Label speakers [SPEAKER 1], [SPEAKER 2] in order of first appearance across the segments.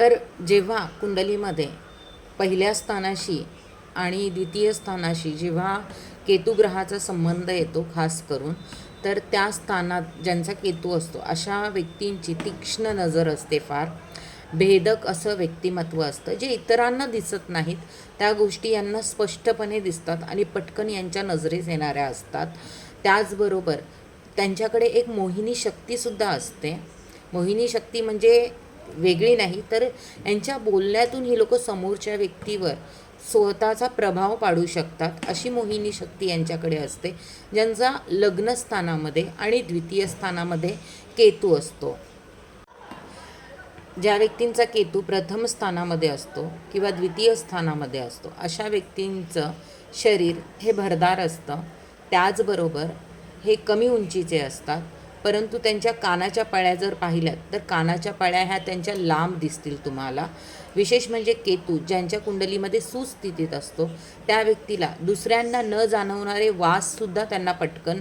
[SPEAKER 1] तर जेव्हा कुंडलीमध्ये पहिल्या स्थानाशी आणि द्वितीय स्थानाशी जेव्हा केतुग्रहाचा संबंध येतो खास करून तर त्या स्थानात ज्यांचा केतू असतो अशा व्यक्तींची तीक्ष्ण नजर असते फार. भेदक असं व्यक्तिमत्व असतं जे इतरांना दिसत नाहीत. त्या गोष्टी यांना स्पष्टपणे दिसतात आणि पटकन यांच्या नजरेस येणाऱ्या असतात. त्याचबरोबर त्यांच्याकडे एक मोहिनी शक्तीसुद्धा असते. मोहिनी शक्ती म्हणजे वेगळी नाही तर यांच्या बोलण्यातून ही लोक समोरच्या व्यक्तीवर स्वतःचा प्रभाव पाडू शकतात अशी मोहिनी शक्ती यांच्याकडे असते ज्यांचा लग्नस्थानामध्ये आणि द्वितीय स्थानामध्ये केतू असतो. ज्या व्यक्तींचा केतू प्रथम स्थानामध्ये असतो किंवा द्वितीय स्थानामध्ये असतो अशा व्यक्तींचं शरीर हे भरदार असतं. त्याचबरोबर हे कमी उंचीचे असतात. परंतु त्यांच्या कानाच्या पाळ्या जर पाहिल्यात तर कानाच्या पाळ्या ह्या त्यांच्या लांब दिसतील तुम्हाला. विशेष म्हणजे केतू ज्यांच्या कुंडलीमध्ये सुस्थितीत असतो त्या व्यक्तीला दुसऱ्यांना न जाणवणारे वाससुद्धा त्यांना पटकन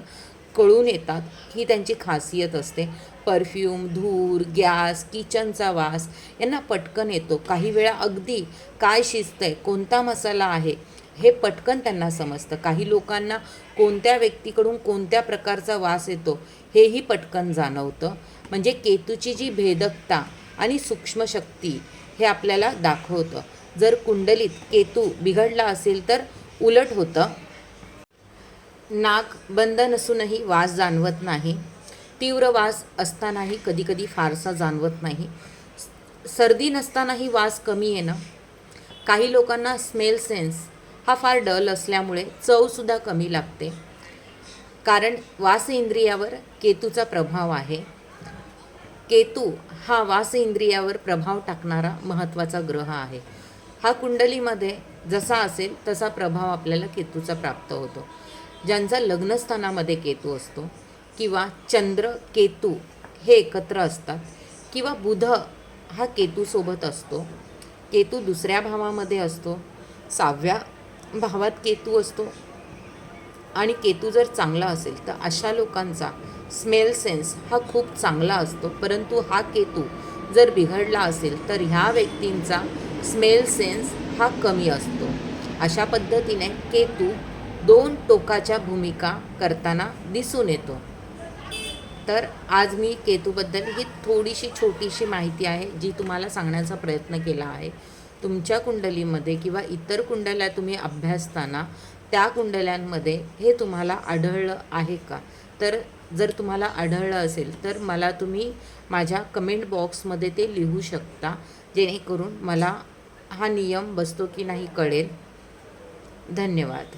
[SPEAKER 1] कळून येतात ही त्यांची खासियत असते. परफ्यूम धूर गॅस किचनचा वास यांना पटकन येतो. काही वेळा अगदी काय शिजतं आहे कोणता मसाला आहे हे पटकन त्यांना समजतं. काही लोकांना कोणत्या व्यक्तीकडून कोणत्या प्रकारचा वास येतो हेही पटकन जाणवतं. म्हणजे केतूची जी भेदकता आणि सूक्ष्म शक्ती हे आपल्याला दाखवतं. जर कुंडलीत केतू बिघडला असेल तर उलट होतं. नाक बंद नसूनही वास जाणवत नाही. तीव्र वास असतानाही कधीकधी फारसा जाणवत नाही. सर्दी नसतानाही वास कमी येणं. काही लोकांना स्मेल सेन्स हा फार डल असल्यामुळे चवसुद्धा कमी लागते. कारण वास इंद्रियावर केतूचा प्रभाव आहे. केतू हा वास इंद्रियावर प्रभाव टाकणारा महत्त्वाचा ग्रह आहे. हा कुंडलीमध्ये जसा असेल तसा प्रभाव आपल्याला केतूचा प्राप्त होतो. ज्यांचा लग्नस्थानामध्ये केतू असतो किंवा चंद्र केतू हे एकत्र असतात किंवा बुध हा केतूसोबत असतो. केतू दुसऱ्या भावामध्ये असतो सहाव्या भावात केतू असतो आणि केतू जर चांगला असेल तर अशा लोकांचा स्मेल सेन्स हा खूप चांगला असतो. परंतु हा केतू जर बिघडला असेल तर ह्या व्यक्तींचा स्मेल सेन्स हा कमी असतो. अशा पद्धतीने केतू दोन टोकाच्या भूमिका करताना दिसून येतो. तर आज मी केतूबद्दल ही थोडीशी छोटीशी माहिती आहे जी तुम्हाला सांगण्याचा प्रयत्न केला आहे. तुमच्या कुंडलीमध्ये किंवा इतर कुंडल्या तुम्ही अभ्यासताना त्या कुंडल्यांमध्ये हे तुम्हाला आढळलं आहे का? तर जर तुम्हाला आढळलं असेल तर मला तुम्ही माझ्या कमेंट बॉक्समध्ये ते लिहू शकता जेणेकरून मला हा नियम बसतो की नाही कळेल. धन्यवाद.